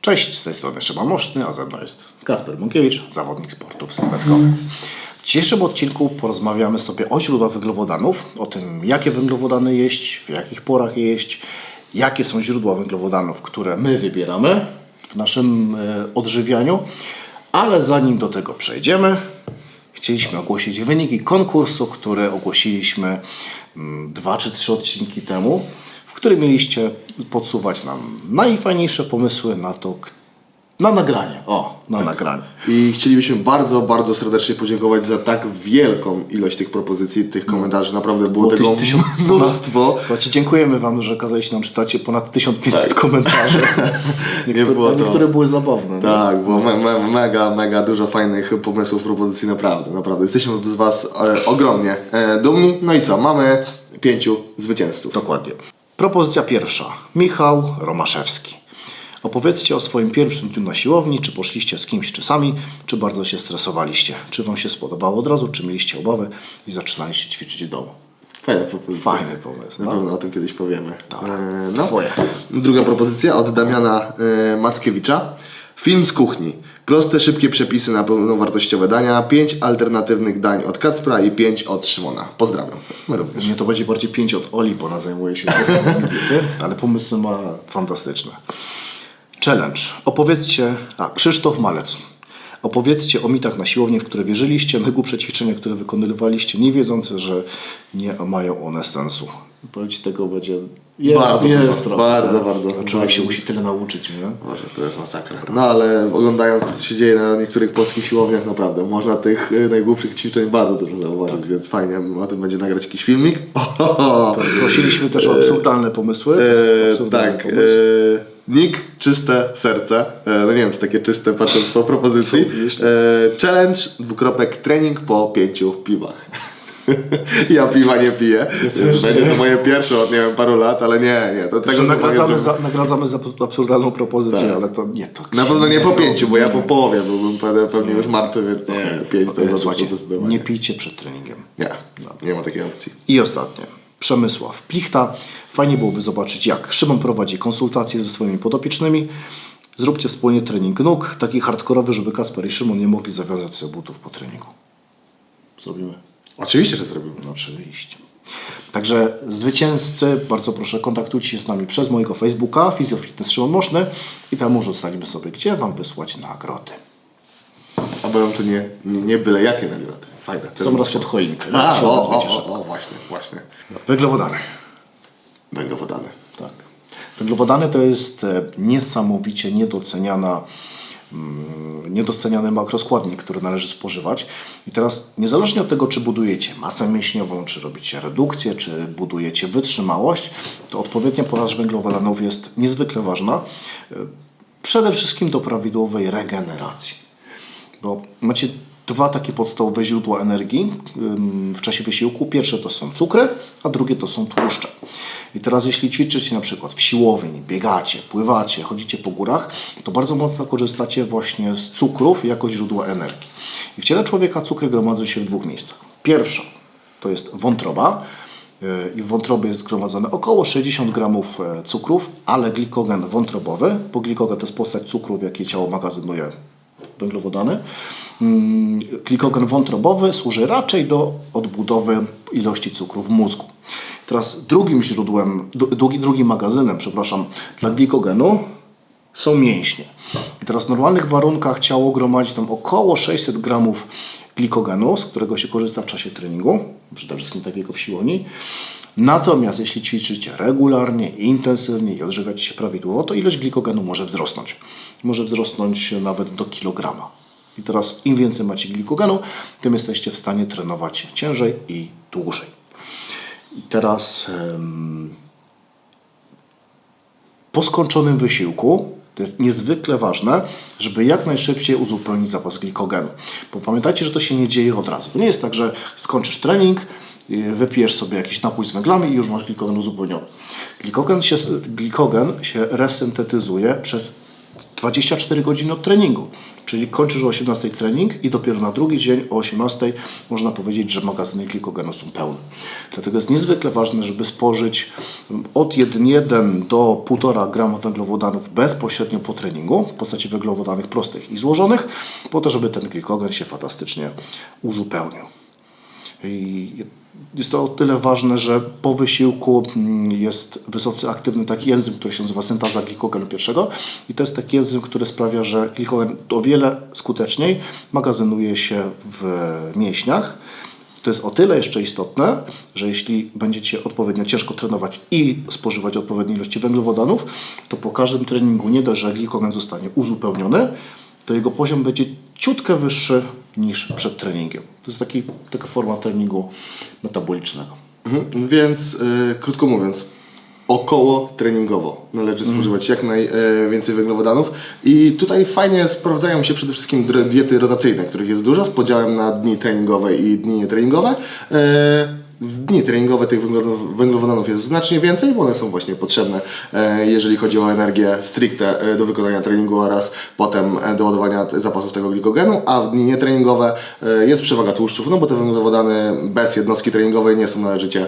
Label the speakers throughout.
Speaker 1: Cześć, z tej strony Szymon Moszny, a ze mną jest Kasper Munkiewicz, zawodnik sportów sylwetkowych. W dzisiejszym odcinku porozmawiamy sobie o źródłach węglowodanów, o tym jakie węglowodany jeść, w jakich porach je jeść, jakie są źródła węglowodanów, które my wybieramy w naszym e, odżywianiu. Ale zanim do tego przejdziemy, chcieliśmy ogłosić wyniki konkursu, który ogłosiliśmy mm, dwa czy trzy odcinki temu, w którym mieliście podsuwać nam najfajniejsze pomysły na to, na nagranie. O, na nagranie.
Speaker 2: I chcielibyśmy bardzo, bardzo serdecznie podziękować za tak wielką ilość tych propozycji, tych komentarzy. Naprawdę było
Speaker 1: Było
Speaker 2: tego
Speaker 1: tysiąc-
Speaker 2: mnóstwo.
Speaker 1: Słuchajcie, dziękujemy Wam, że kazaliście nam czytać ponad 1500 komentarzy. Niektóre,
Speaker 2: Tak. było to-
Speaker 1: niektóre były zabawne. nie?
Speaker 2: Tak, było me, me, mega, mega dużo fajnych pomysłów, propozycji, naprawdę, naprawdę. Jesteśmy z Was e, ogromnie e, dumni. No i co, mamy pięciu zwycięzców.
Speaker 1: Dokładnie. Propozycja pierwsza. Michał Romaszewski. Opowiedzcie o swoim pierwszym dniu na siłowni, czy poszliście z kimś, czy sami, czy bardzo się stresowaliście, czy Wam się spodobało od razu, czy mieliście obawy i zaczynaliście ćwiczyć w domu.
Speaker 2: Fajna propozycja.
Speaker 1: Fajny pomysł,
Speaker 2: Na
Speaker 1: no.
Speaker 2: pewno o tym kiedyś powiemy.
Speaker 1: Dobra.
Speaker 2: E, no. Druga propozycja od Damiana e, Mackiewicza. Film z kuchni. Proste, szybkie przepisy na pełnowartościowe dania. Pięć alternatywnych dań od Kacpra i pięć od Szymona. Pozdrawiam. My również.
Speaker 1: Mnie to będzie bardziej 5 od Oli, bo ona zajmuje się diety, ale pomysły ma fantastyczne. Challenge. Opowiedzcie, a Krzysztof Malec. Opowiedzcie o mitach na siłowni, w które wierzyliście, mygu przećwiczenia, które wykonywaliście, nie wiedząc, że nie mają one sensu. Powiedzieć tego będzie... Jest,
Speaker 2: Bardzo
Speaker 1: jest
Speaker 2: dużo,
Speaker 1: trochę.
Speaker 2: bardzo, bardzo.
Speaker 1: Człowiek
Speaker 2: Bardzo.
Speaker 1: się musi tyle nauczyć, nie?
Speaker 2: Może to jest masakra. No ale oglądając co się dzieje na niektórych polskich siłowniach, naprawdę można tych e, najgłupszych ćwiczeń bardzo dużo zauważyć, więc fajnie o tym będzie nagrać jakiś filmik.
Speaker 1: Prosiliśmy też o absurdalne pomysły.
Speaker 2: E,
Speaker 1: Absurdalny
Speaker 2: tak.
Speaker 1: pomysł.
Speaker 2: E, Nick, czyste serce. No nie wiem, czy takie czyste patrząc po propozycji. Challenge, dwukropek, trening po pięciu piwach. ja piwa nie piję. Będzie to moje pierwsze od nie wiem paru lat, ale nie, nie. To, tego chyba nie
Speaker 1: nagradzamy, za, nagradzamy za absurdalną propozycję,
Speaker 2: Tak.
Speaker 1: ale to nie to.
Speaker 2: Na pewno nie po pięciu, bo ja po połowie byłbym pewnie, już martwy, więc nie, pięć to jest zdecydowanie.
Speaker 1: nie pijcie przed treningiem.
Speaker 2: Nie, nie ma takiej opcji.
Speaker 1: I ostatnie. Przemysław Plichta. Fajnie byłoby zobaczyć, jak Szymon prowadzi konsultacje ze swoimi podopiecznymi. Zróbcie wspólnie trening nóg, taki hardkorowy, żeby Kasper i Szymon nie mogli zawiązać sobie butów po treningu. Zrobimy?
Speaker 2: Oczywiście, że zrobimy.
Speaker 1: No oczywiście. Także zwycięzcy, bardzo proszę, kontaktujcie się z nami przez mojego Facebooka, Fizjofitness Szymon Moszny i tam może ustalimy sobie, gdzie Wam wysłać nagrody.
Speaker 2: A będą to nie, nie, nie byle jakie nagrody. Fajne.
Speaker 1: Są raz pod choinkę.
Speaker 2: A, o, o, o, o, właśnie, właśnie.
Speaker 1: Węglowodany.
Speaker 2: Węglowodany.
Speaker 1: Tak. Węglowodany to jest e, niesamowicie niedoceniana, mm, niedoceniany makroskładnik, który należy spożywać. I teraz niezależnie od tego, czy budujecie masę mięśniową, czy robicie redukcję, czy budujecie wytrzymałość, to odpowiednia podaż węglowodanów jest niezwykle ważna. e, Przede wszystkim do prawidłowej regeneracji. Bo macie dwa takie podstawowe źródła energii w czasie wysiłku. Pierwsze to są cukry, a drugie to są tłuszcze. I teraz jeśli ćwiczycie na przykład w siłowni, biegacie, pływacie, chodzicie po górach, to bardzo mocno korzystacie właśnie z cukrów jako źródła energii. I w ciele człowieka cukry gromadzą się w dwóch miejscach. Pierwsza to jest wątroba, yy, i w wątrobie jest zgromadzone około 60 gramów e, cukrów, ale glikogen wątrobowy, bo glikogen to jest postać cukru, w jakiej ciało magazynuje węglowodany. Mm, Glikogen wątrobowy służy raczej do odbudowy ilości cukru w mózgu. Teraz drugim źródłem, dru- drugi, drugim magazynem, przepraszam, dla glikogenu są mięśnie. I teraz w normalnych warunkach ciało gromadzi tam około 600 gramów glikogenu, z którego się korzysta w czasie treningu, przede wszystkim takiego w siłowni. Natomiast jeśli ćwiczycie regularnie, intensywnie i odżywiacie się prawidłowo, to ilość glikogenu może wzrosnąć. Może wzrosnąć nawet do kilograma. I teraz im więcej macie glikogenu, tym jesteście w stanie trenować ciężej i dłużej. I teraz po skończonym wysiłku to jest niezwykle ważne, żeby jak najszybciej uzupełnić zapas glikogenu. Bo pamiętajcie, że to się nie dzieje od razu. To nie jest tak, że skończysz trening, yy, wypijesz sobie jakiś napój z węglami i już masz glikogen uzupełniony. Glikogen się, glikogen się resyntetyzuje przez 24 godziny od treningu. Czyli kończysz o 18 trening i dopiero na drugi dzień o 18 można powiedzieć, że magazyny glikogenu są pełne. Dlatego jest niezwykle ważne, żeby spożyć od 1,1 do 1,5 grama węglowodanów bezpośrednio po treningu w postaci węglowodanów prostych i złożonych, po to, żeby ten glikogen się fantastycznie uzupełnił. I jest to o tyle ważne, że po wysiłku mm, jest wysoce aktywny taki enzym, który się nazywa syntaza glikogenu pierwszego i to jest taki enzym, który sprawia, że glikogen o wiele skuteczniej magazynuje się w mięśniach. To jest o tyle jeszcze istotne, że jeśli będziecie odpowiednio ciężko trenować i spożywać odpowiednie ilości węglowodanów, to po każdym treningu nie dość, że glikogen zostanie uzupełniony, to jego poziom będzie ciutkę wyższy niż przed treningiem. To jest taki, taka forma treningu metabolicznego.
Speaker 2: Mhm. Więc y, krótko mówiąc, około treningowo należy spożywać jak najwięcej węglowodanów i tutaj fajnie sprawdzają się przede wszystkim diety rotacyjne, których jest dużo z podziałem na dni treningowe i dni nietreningowe. E, w dni treningowe tych węglowodanów- jest znacznie więcej, bo one są właśnie potrzebne, e, jeżeli chodzi o energię stricte e, do wykonania treningu oraz potem e, do ładowania zapasów tego glikogenu, a w dni nietreningowe jest przewaga tłuszczów, no bo te węglowodany bez jednostki treningowej nie są należycie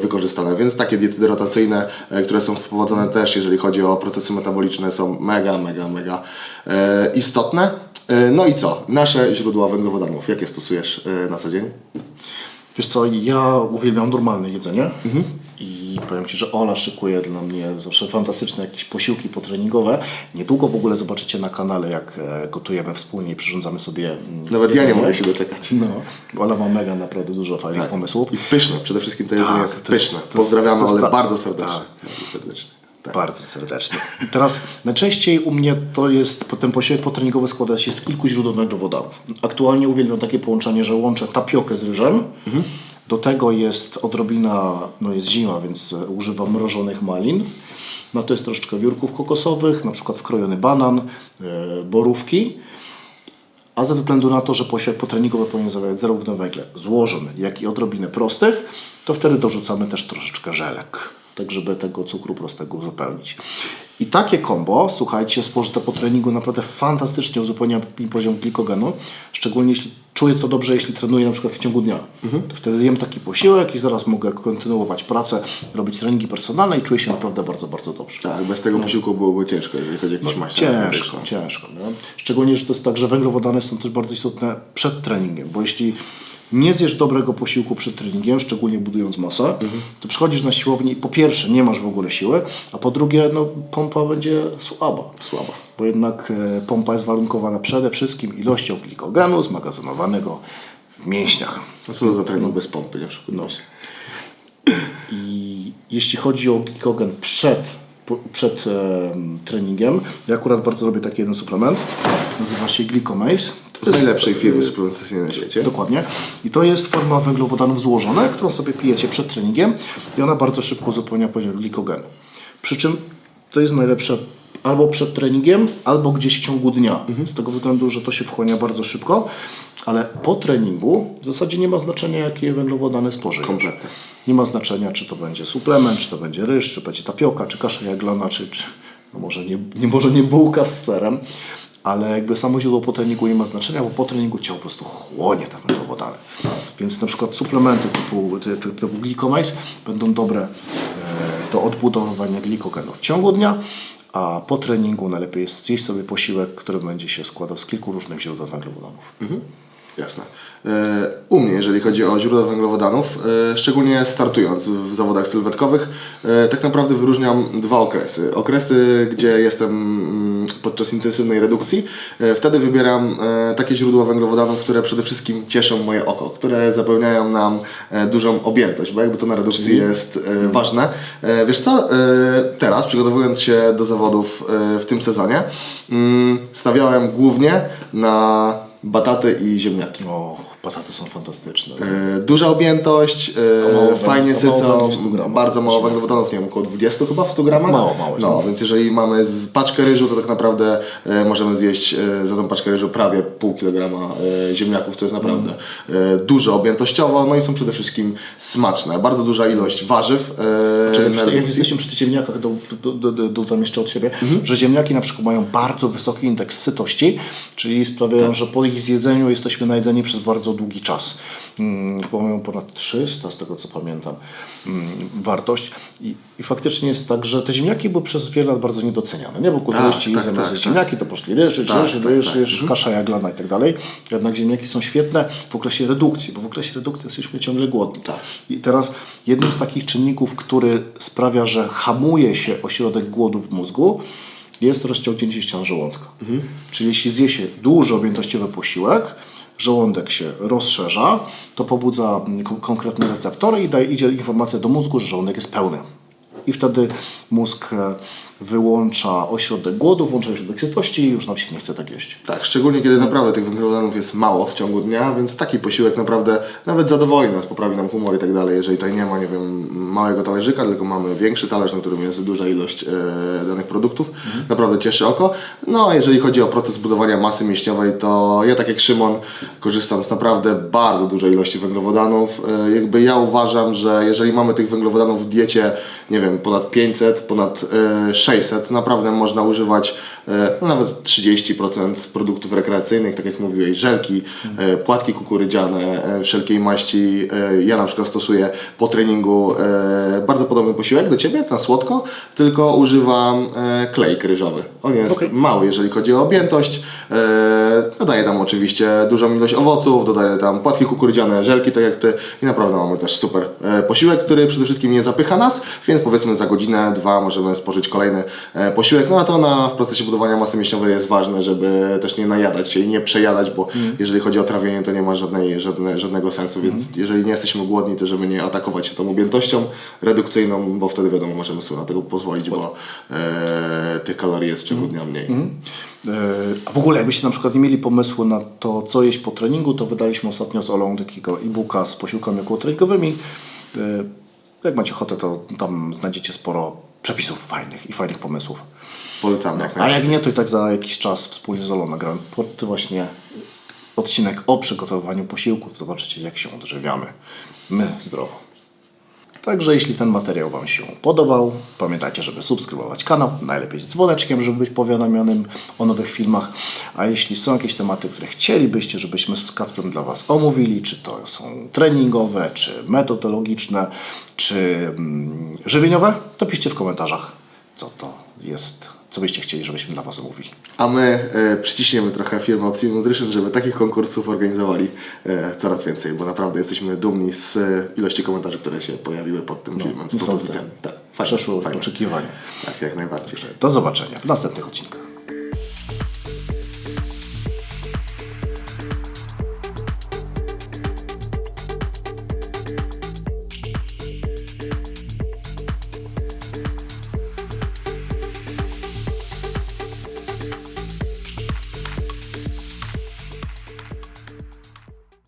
Speaker 2: wykorzystane, więc takie diety rotacyjne, które są wprowadzone też, jeżeli chodzi o procesy metaboliczne, są mega, mega, mega istotne. No i co? Nasze źródła węglowodanów, jakie stosujesz na co dzień?
Speaker 1: Wiesz co, ja uwielbiam normalne jedzenie i powiem Ci, że Ola szykuje dla mnie zawsze fantastyczne jakieś posiłki potreningowe. Niedługo w ogóle zobaczycie na kanale, jak e, gotujemy wspólnie i przyrządzamy sobie mm,
Speaker 2: Nawet ja nie
Speaker 1: jedzenie.
Speaker 2: mogę się doczekać.
Speaker 1: No, Ola ma mega naprawdę dużo fajnych pomysłów.
Speaker 2: I pyszne, przede wszystkim to jedzenie
Speaker 1: Tak,
Speaker 2: jest pyszne.
Speaker 1: jest-
Speaker 2: Pozdrawiamy
Speaker 1: jest
Speaker 2: ale bardzo serdecznie.
Speaker 1: tak.
Speaker 2: Bardzo serdecznie. Tak.
Speaker 1: Bardzo serdecznie. I teraz najczęściej u mnie to jest, ten posiłek potreningowy składa się z kilku źródeł węglowodanów. Aktualnie uwielbiam takie połączenie, że łączę tapiokę z ryżem. Do tego jest odrobina, no jest zima, więc e, używam mrożonych malin. No to jest troszeczkę wiórków kokosowych, na przykład wkrojony banan, e, borówki. A ze względu na to, że posiłek potreningowy powinien zawierać zarówno węgle złożone, jak i odrobinę prostych, to wtedy dorzucamy też troszeczkę żelek, tak żeby tego cukru prostego uzupełnić. I takie kombo, słuchajcie, spożyte po treningu naprawdę fantastycznie uzupełnia mi poziom glikogenu, szczególnie jeśli czuję to dobrze, jeśli trenuję na przykład w ciągu dnia. To wtedy jem taki posiłek i zaraz mogę kontynuować pracę, robić treningi personalne i czuję się naprawdę bardzo, bardzo dobrze.
Speaker 2: Tak, bez tego posiłku byłoby ciężko, jeżeli chodzi o jakieś maści.
Speaker 1: Ciężko, ciężko. No. Szczególnie, że to jest tak, że węglowodany są też bardzo istotne przed treningiem, bo jeśli nie zjesz dobrego posiłku przed treningiem, szczególnie budując masę, to przychodzisz na siłownię i po pierwsze nie masz w ogóle siły, a po drugie no, pompa będzie słaba. Słaba. Bo jednak e, pompa jest warunkowana przede wszystkim ilością glikogenu zmagazynowanego w mięśniach.
Speaker 2: No co to za trening bez pompy, nie się.
Speaker 1: I jeśli chodzi o glikogen przed, przed em, treningiem, ja akurat bardzo lubię taki jeden suplement, nazywa się Glicomase.
Speaker 2: Z najlepszej firmy suplementacyjnej na świecie.
Speaker 1: Dokładnie. I to jest forma węglowodanów złożonych, którą sobie pijecie przed treningiem i ona bardzo szybko uzupełnia poziom glikogenu. Przy czym to jest najlepsze albo przed treningiem, albo gdzieś w ciągu dnia. Z tego względu, że to się wchłania bardzo szybko, ale po treningu w zasadzie nie ma znaczenia, jakie węglowodany spożyjesz.
Speaker 2: Kompletnie.
Speaker 1: Nie ma znaczenia, czy to będzie suplement, czy to będzie ryż, czy będzie tapioka, czy kasza jaglana, czy, czy no może, nie, nie, może nie bułka z serem, ale jakby samo źródło po treningu nie ma znaczenia, bo po treningu ciało po prostu chłonie te węglowodany. Więc na przykład suplementy typu, ty- ty- typu Glicomase będą dobre e, do odbudowywania glikogenu w ciągu dnia, a po treningu najlepiej jest zjeść sobie posiłek, który będzie się składał z kilku różnych źródeł węglowodanów.
Speaker 2: Jasne. E, U mnie, jeżeli chodzi o źródła węglowodanów, e, szczególnie startując w zawodach sylwetkowych, e, tak naprawdę wyróżniam dwa okresy. Okresy, gdzie jestem mm, podczas intensywnej redukcji, wtedy wybieram takie źródła węglowodanów, które przede wszystkim cieszą moje oko, które zapewniają nam dużą objętość, bo jakby to na redukcji jest e, ważne. Wiesz co, teraz przygotowując się do zawodów w tym sezonie, mm, stawiałem głównie na bataty i ziemniaki.
Speaker 1: O, Bataty są fantastyczne.
Speaker 2: E, Duża objętość,
Speaker 1: mało
Speaker 2: fajnie
Speaker 1: mało
Speaker 2: sycą,
Speaker 1: węgli w 100 gramach.
Speaker 2: bardzo mało węglowodanów, nie wiem, około 20 chyba w 100 gramach?
Speaker 1: Mało, mało
Speaker 2: No,
Speaker 1: no.
Speaker 2: więc jeżeli mamy paczkę ryżu, to tak naprawdę e, możemy zjeść za tą paczkę ryżu prawie pół kilograma ziemniaków, co jest naprawdę
Speaker 1: Mm.
Speaker 2: e, dużo objętościowo, no i są przede wszystkim smaczne. Bardzo duża ilość warzyw.
Speaker 1: Czyli przy, jak jesteśmy przy ziemniakach, do, do, do, do, dodam jeszcze od siebie, że ziemniaki na przykład mają bardzo wysoki indeks sytości, czyli sprawiają, że po ich zjedzeniu jesteśmy najedzeni przez bardzo długi czas. Mm, Chyba mają ponad 300 z tego co pamiętam mm, wartość I, i faktycznie jest tak, że te ziemniaki były przez wiele lat bardzo niedoceniane. Nie, bo kulturyści
Speaker 2: tak,
Speaker 1: zamiast
Speaker 2: tak, tak.
Speaker 1: ziemniaki to poszli ryż, ryż,
Speaker 2: Tak,
Speaker 1: ryż,
Speaker 2: tak,
Speaker 1: ryż,
Speaker 2: tak.
Speaker 1: ryż, kasza jaglana i tak dalej. Jednak ziemniaki są świetne w okresie redukcji, bo w okresie redukcji jesteśmy ciągle głodni.
Speaker 2: Tak.
Speaker 1: I teraz jednym z takich czynników, który sprawia, że hamuje się ośrodek głodu w mózgu, jest rozciągnięcie ścian żołądka. Czyli jeśli zje się duży objętościowy posiłek, żołądek się rozszerza, to pobudza ko- konkretne receptory i daje, idzie informacja do mózgu, że żołądek jest pełny. I wtedy mózg e, wyłącza ośrodek głodu, włącza ośrodek sytości i już nam się nie chce tak jeść.
Speaker 2: Tak, szczególnie kiedy naprawdę tych węglowodanów jest mało w ciągu dnia, więc taki posiłek naprawdę nawet zadowoli nas, poprawi nam humor i tak dalej. Jeżeli tutaj nie ma, nie wiem, małego talerzyka, tylko mamy większy talerz, na którym jest duża ilość e, danych produktów, naprawdę cieszy oko. No, a jeżeli chodzi o proces budowania masy mięśniowej, to ja tak jak Szymon korzystam z naprawdę bardzo dużej ilości węglowodanów. E, jakby ja uważam, że jeżeli mamy tych węglowodanów w diecie, nie wiem, ponad 500, ponad e, 600, naprawdę można używać e, no, nawet 30% produktów rekreacyjnych, tak jak mówiłeś, żelki, e, płatki kukurydziane, e, wszelkiej maści. E, ja na przykład stosuję po treningu e, bardzo podobny posiłek do Ciebie, na słodko, tylko używam e, klejk ryżowy. On jest
Speaker 1: Okej.
Speaker 2: mały, jeżeli chodzi o objętość. E, dodaję tam oczywiście dużą ilość owoców, dodaję tam płatki kukurydziane, żelki, tak jak Ty i naprawdę mamy też super e, posiłek, który przede wszystkim nie zapycha nas, więc powiedzmy za godzinę, dwa możemy spożyć kolejny e, posiłek. No a to na, w procesie budowania masy mięśniowej jest ważne, żeby też nie najadać się i nie przejadać, bo jeżeli chodzi o trawienie, to nie ma żadnej, żadne, żadnego sensu, więc jeżeli nie jesteśmy głodni, to żeby nie atakować się tą objętością redukcyjną, bo wtedy wiadomo, możemy sobie na tego pozwolić, bo e, tych kalorii jest w ciągu dnia mniej.
Speaker 1: E, A w ogóle, jakbyście na przykład nie mieli pomysłu na to, co jeść po treningu, to wydaliśmy ostatnio z Olą takiego e-booka z posiłkami okołotreningowymi. E, Jak macie ochotę, to tam znajdziecie sporo przepisów fajnych i fajnych pomysłów.
Speaker 2: Polecamy jak
Speaker 1: A jak nie, to i tak za jakiś czas wspólnie z Olą nagrałem pod właśnie odcinek o przygotowywaniu posiłku. To zobaczycie, jak się odżywiamy. My zdrowo. Także jeśli ten materiał Wam się podobał, pamiętajcie, żeby subskrybować kanał, najlepiej z dzwoneczkiem, żeby być powiadomionym o nowych filmach. A jeśli są jakieś tematy, które chcielibyście, żebyśmy z Kacprem dla Was omówili, czy to są treningowe, czy metodologiczne, czy mm, żywieniowe, to piszcie w komentarzach, co to jest, co byście chcieli, żebyśmy dla Was omówili.
Speaker 2: A my e, przyciśniemy trochę firmę Optimum Nutrition, żeby takich konkursów organizowali e, coraz więcej, bo naprawdę jesteśmy dumni z e, ilości komentarzy, które się pojawiły pod tym filmem. z
Speaker 1: No, i są
Speaker 2: propozycjami. Tak, fajne,
Speaker 1: Przeszły
Speaker 2: fajne.
Speaker 1: oczekiwania.
Speaker 2: Tak, jak najbardziej.
Speaker 1: Do zobaczenia w następnych odcinkach.